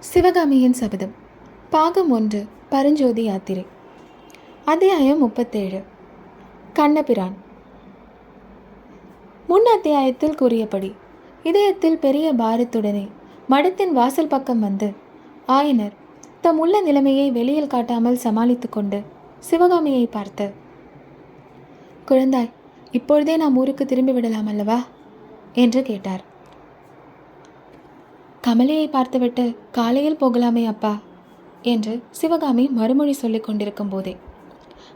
சிவகாமியின் சபதம். பாகம் ஒன்று பரஞ்சோதி யாத்திரை. அத்தியாயம் முப்பத்தேழு. கண்ணபிரான். முன் அத்தியாயத்தில் கூறியபடி இதயத்தில் பெரிய பாரத்துடனே மடத்தின் வாசல் பக்கம் வந்து ஆயனர் தம் உள்ள நிலைமையை வெளியில் காட்டாமல் சமாளித்து கொண்டு சிவகாமியை பார்த்து குழந்தாய் இப்பொழுதே நாம் ஊருக்கு திரும்பி விடலாம் அல்லவா? என்று கேட்டார். கமலையை பார்த்துவிட்டு காலையில் போகலாமே அப்பா என்று சிவகாமி மறுமொழி சொல்லிக் கொண்டிருக்கும் போதே.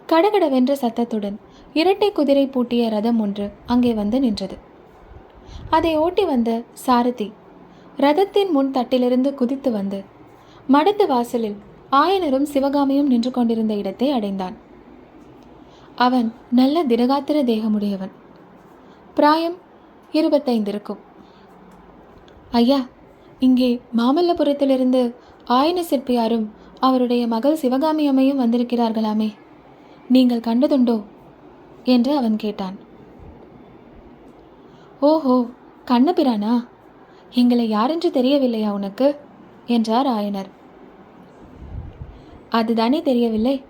கடகடவென்ற சத்தத்துடன் இரட்டை குதிரை பூட்டிய ரதம் ஒன்று அங்கே வந்து நின்றது. அதை ஓட்டி வந்த சாரதி ரதத்தின் முன் தட்டிலிருந்து குதித்து வந்து மடத்து வாசலில் ஆயனரும் சிவகாமியும் நின்று கொண்டிருந்த இடத்தை அடைந்தான். அவன் நல்ல திடகாத்திர தேகமுடையவன். பிராயம் இருபத்தைந்து இருக்கும் ஐயா இங்கே மாமல்லபுரத்திலிருந்து ஆயன சிற்பியாரும் அவருடைய மகள் சிவகாமி அம்மையும் வந்திருக்கிறார்களாமே. நீங்கள் கண்டதுண்டோ? என்று அவன் கேட்டான். ஓஹோ கண்ணபிரானா? எங்களை யாரென்று தெரியவில்லையா உனக்கு? என்றார் ஆயனர். அதுதானே தெரியவில்லை.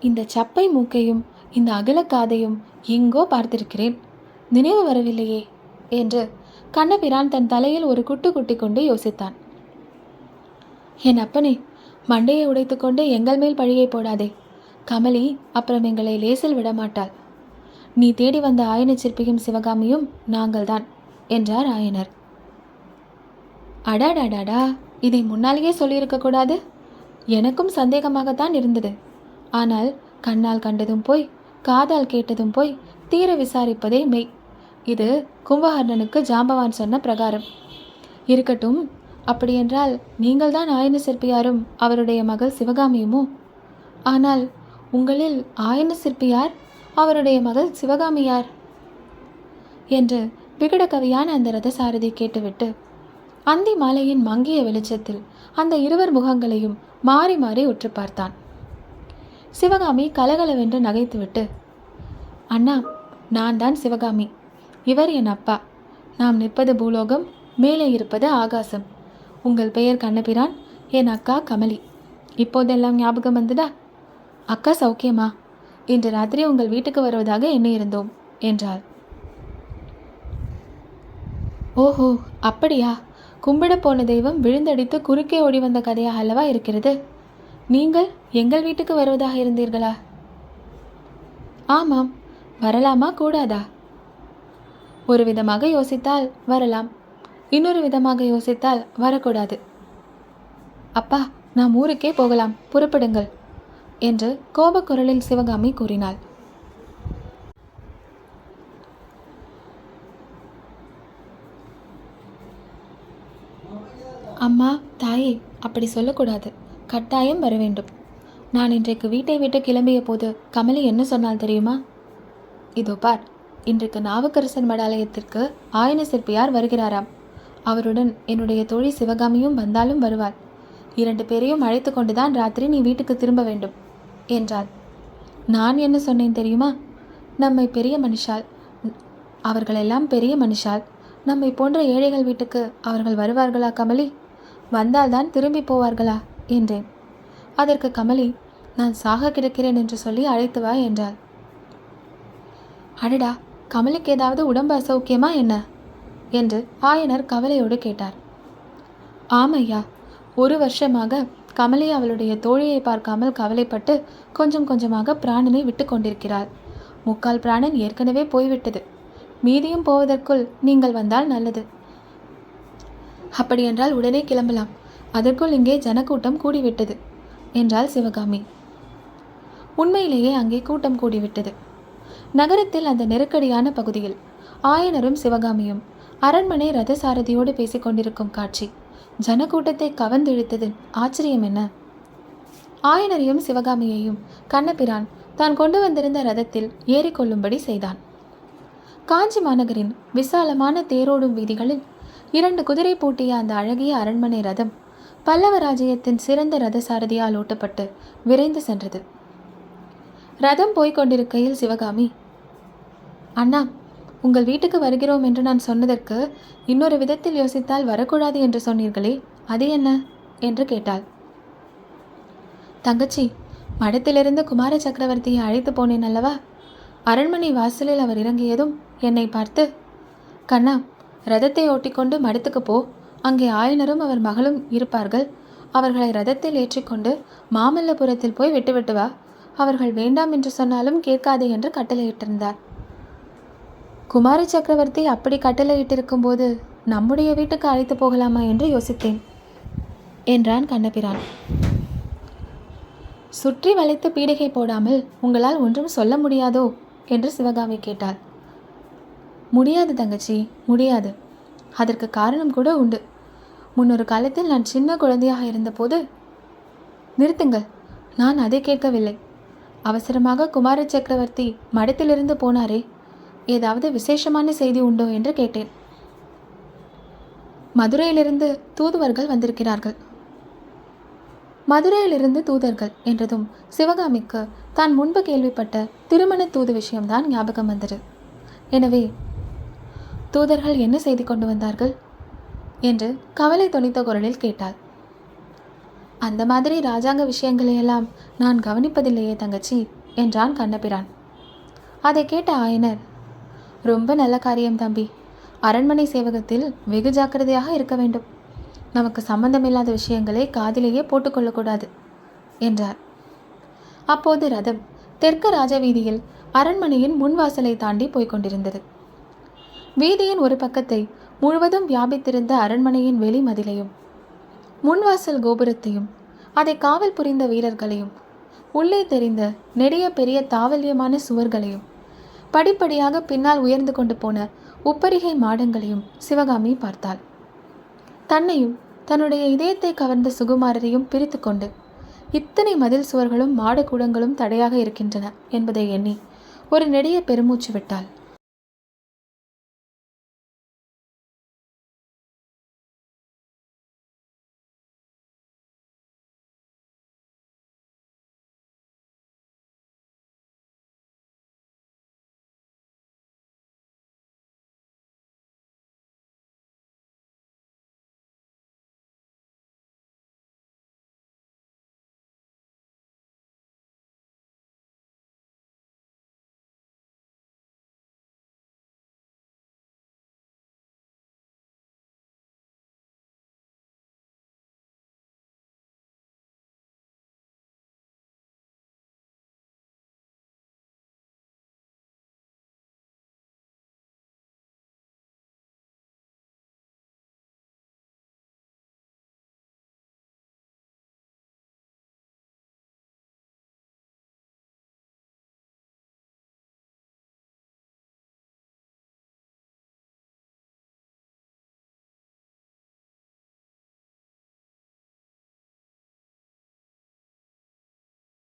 இந்த சப்பை மூக்கையும் இந்த அகலக்காதையும் எங்கோ பார்த்திருக்கிறேன். நினைவு வரவில்லையே என்று கண்ணபிரான் தன் தலையில் ஒரு குட்டு குட்டி கொண்டு யோசித்தான். என் அப்பனே மண்டையை உடைத்துக்கொண்டு எங்கள் மேல் பழியை போடாதே. கமலி அப்புறம் எங்களை லேசில் விடமாட்டாள். நீ தேடி வந்த ஆயன சிற்பியும் சிவகாமியும் நாங்கள்தான் என்றார் ஆயனர். அடாடாடாடா! இதை முன்னாலேயே சொல்லியிருக்க கூடாது? எனக்கும் சந்தேகமாகத்தான் இருந்தது. ஆனால் கண்ணால் கண்டதும் போய் காதால் கேட்டதும் போய் தீர விசாரிப்பதே மெய். இது கும்பகர்ணனுக்கு ஜாம்பவான் சொன்ன பிரகாரம். இருக்கட்டும் அப்படியென்றால் நீங்கள்தான் ஆயன சிற்பியாரும் அவருடைய மகள் சிவகாமியுமோ? ஆனால் உங்களில் ஆயன சிற்பியார் அவருடைய மகள் சிவகாமியார்? என்று விகடகவியான அந்த ரதசாரதி கேட்டுவிட்டு அந்தி மாலையின் மங்கிய வெளிச்சத்தில் அந்த இருவர் முகங்களையும் மாறி மாறி உற்று பார்த்தான். சிவகாமி கலகலவென்று நகைத்துவிட்டு அண்ணா நான் தான் சிவகாமி. இவர் என் அப்பா. நாம் நிற்பது பூலோகம் மேலே இருப்பது ஆகாசம். உங்கள் பெயர் கண்ணபிரான் என் அக்கா கமலி. இப்போதெல்லாம் ஞாபகம் வந்ததா? அக்கா சௌக்கியமா? இன்று ராத்திரி உங்கள் வீட்டுக்கு வருவதாக எண்ணியிருந்தோம் என்றார் ஓஹோ அப்படியா? கும்பிட போன தெய்வம் விழுந்தடித்து குறுக்கே ஓடி வந்த கதையாக அல்லவா இருக்கிறது? நீங்கள் எங்கள் வீட்டுக்கு வருவதாக இருந்தீர்களா? ஆமாம் வரலாமா கூடாதா? ஒரு விதமாக யோசித்தால் வரலாம். இன்னொரு விதமாக யோசித்தால் வரக்கூடாது. அப்பா நாம் ஊருக்கே போகலாம். புறப்படுங்கள் என்று கோபக்குரலில் சிவகாமி கூறினாள். அம்மா தாயே அப்படி சொல்லக்கூடாது. கட்டாயம் வர வேண்டும். நான் இன்றைக்கு வீட்டை விட்டு கிளம்பிய போது கமலி என்ன சொன்னால் தெரியுமா? இதோ பார். இன்றைக்கு நாவுக்கரசன் மடாலயத்திற்கு ஆயன சிற்பியார் வருகிறாராம். அவருடன் என்னுடைய தோழி சிவகாமியும் வந்தாலும் வருவாள் இரண்டு பேரையும் அழைத்து கொண்டுதான் ராத்திரி நீ வீட்டுக்கு திரும்ப வேண்டும் என்றாள் நான் என்ன சொன்னேன் தெரியுமா? நம்மை பெரிய மனுஷால் அவர்களெல்லாம் பெரிய மனுஷால் நம்மை போன்ற ஏழைகள் வீட்டுக்கு அவர்கள் வருவார்களா கமலி? வந்தால்தான் திரும்பி போவார்களா? என்றேன். அதற்கு கமலி நான் சாக கிடக்கிறேன் என்று சொல்லி அழைத்து வா என்றாள். அடடா கமலுக்கு ஏதாவது உடம்பு அசௌக்கியமா என்ன? என்று ஆயனர் கவலையோடு கேட்டார். ஆமையா ஒரு வருஷமாக கமலி அவளுடைய தோழியை பார்க்காமல் கவலைப்பட்டு கொஞ்சம் கொஞ்சமாக பிராணனை விட்டு கொண்டிருக்கிறாள். முக்கால் பிராணன் ஏற்கனவே போய்விட்டது. மீதியும் போவதற்குள் நீங்கள் வந்தால் நல்லது. அப்படியென்றால் உடனே கிளம்பலாம். அதற்குள் இங்கே ஜனக்கூட்டம் கூடிவிட்டது என்றாள் சிவகாமி. உண்மையிலேயே அங்கே கூட்டம் கூடிவிட்டது. நகரத்தில் அந்த நெருக்கடியான பகுதியில் ஆயனரும் சிவகாமியும் அரண்மனை ரதசாரதியோடு பேசிக் கொண்டிருக்கும் காட்சி. ஜனக்கூட்டத்தை கவர்ந்திழுத்ததின் ஆச்சரியம் என்ன? ஆயனரையும் சிவகாமியையும் கண்ணபிரான் தான் கொண்டு வந்திருந்த ரதத்தில் ஏறிக்கொள்ளும்படி செய்தான். காஞ்சி மாநகரின் விசாலமான தேரோடும் வீதிகளில் இரண்டு குதிரை பூட்டிய அந்த அழகிய அரண்மனை ரதம் பல்லவ ராஜ்யத்தின் சிறந்த ரதசாரதியால் ஓட்டப்பட்டு விரைந்து சென்றது. ரதம் போய்க் கொண்டிருக்கையில் சிவகாமி அண்ணா உங்கள் வீட்டுக்கு வருகிறோம் என்று நான் சொன்னதற்கு இன்னொரு விதத்தில் யோசித்தால் வரக்கூடாது என்று சொன்னீர்களே அது என்ன? என்று கேட்டாள். தங்கச்சி மடத்திலிருந்து குமார சக்கரவர்த்தியை அழைத்து போனேன் அல்லவா? அரண்மனை வாசலில் அவர் இறங்கியதும் என்னை பார்த்து கண்ணா ரதத்தை ஓட்டிக்கொண்டு மடத்துக்கு போ. அங்கே ஆயனரும் அவர் மகளும் இருப்பார்கள். அவர்களை ரதத்தில் ஏற்றிக்கொண்டு மாமல்லபுரத்தில் போய் விட்டுவிட்டு வா. அவர்கள் வேண்டாம் என்று சொன்னாலும் கேட்காதே என்று கட்டளையிட்டிருந்தார். குமார சக்கரவர்த்தி அப்படி கட்டளையிட்டிருக்கும் போது நம்முடைய வீட்டுக்கு அழைத்து போகலாமா என்று யோசித்தேன் என்றான் கண்ணபிரான். சுற்றி வளைத்து பீடிகை போடாமல் உங்களால் ஒன்றும் சொல்ல முடியாதோ? என்று சிவகாமி கேட்டாள். முடியாது தங்கச்சி முடியாது. அதற்கு காரணம் கூட உண்டு. முன்னொரு காலத்தில் நான் சின்ன குழந்தையாக இருந்தபோது நிறுத்துங்கள் நான் அதை கேட்கவில்லை. அவசரமாக குமார சக்கரவர்த்தி மடத்திலிருந்து போனாரே ஏதாவது விசேஷமான செய்தி உண்டோ என்று கேட்டேன். மதுரையிலிருந்து தூதுவர்கள் வந்திருக்கிறார்கள். மதுரையிலிருந்து தூதர்கள் என்றதும் சிவகாமிக்கு தான் முன்பு கேள்விப்பட்ட திருமண தூது விஷயம்தான் ஞாபகம் வந்தது. எனவே தூதர்கள் என்ன செய்தி கொண்டு வந்தார்கள்? என்று கவலை தொனித்த குரலில் கேட்டாள். அந்த மாதிரி ராஜாங்க விஷயங்களையெல்லாம் நான் கவனிப்பதில்லையே தங்கச்சி என்றான் கண்ணபிரான். அதை கேட்ட ஆயனர் ரொம்ப நல்ல காரியம் தம்பி. அரண்மனை சேவகத்தில் வெகு ஜாக்கிரதையாக இருக்க வேண்டும். நமக்கு சம்பந்தமில்லாத விஷயங்களை காதிலேயே போட்டுக்கொள்ளக்கூடாது என்றார். அப்போது ரதம் தெற்கு ராஜவீதியில் அரண்மனையின் முன்வாசலை தாண்டி போய்கொண்டிருந்தது வீதியின் ஒரு பக்கத்தை முழுவதும் வியாபித்திருந்த அரண்மனையின் வெளிமதிலையும் முன்வாசல் கோபுரத்தையும் அதை காவல் புரிந்த வீரர்களையும் உள்ளே தெரிந்த நெடிய பெரிய தாவல்யமான சுவர்களையும் படிப்படியாக பின்னால் உயர்ந்து கொண்டு போன உப்பரிகை மாடங்களையும் சிவகாமி பார்த்தாள். தன்னையும் தன்னுடைய இதயத்தை கவர்ந்த சுகுமாரரையும் பிரித்து கொண்டு இத்தனை மதில் சுவர்களும் மாடக்கூடங்களும் தடையாக இருக்கின்றன என்பதை எண்ணி ஒரு நெடிய பெருமூச்சு விட்டாள்.